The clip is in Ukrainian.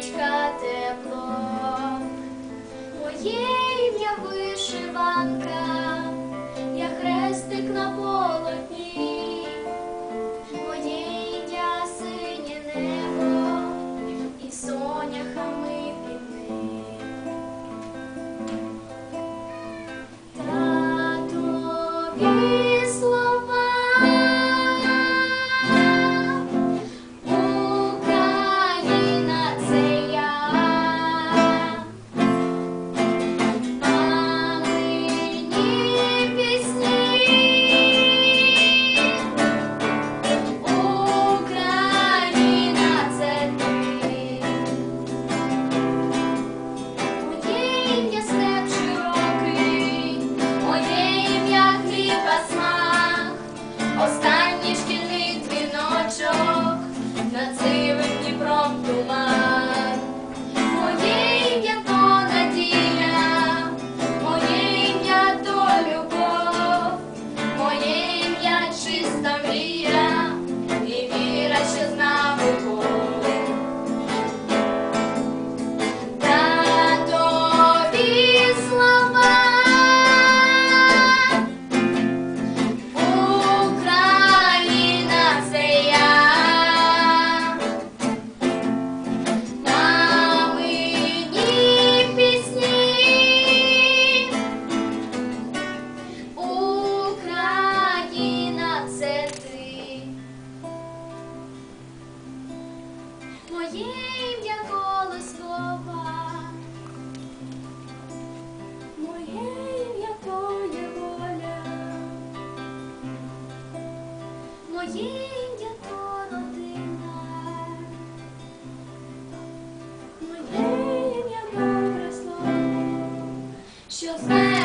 сердечка тепло, моє ім'я вишиванка, я хрестик на полотні, моє ім'я синє небо і соняхами під ним. Та тобі mostrar. Моє ім'я колискова, моє ім'я то є воля, моє ім'я то родина, моє ім'я добре слово, що знає.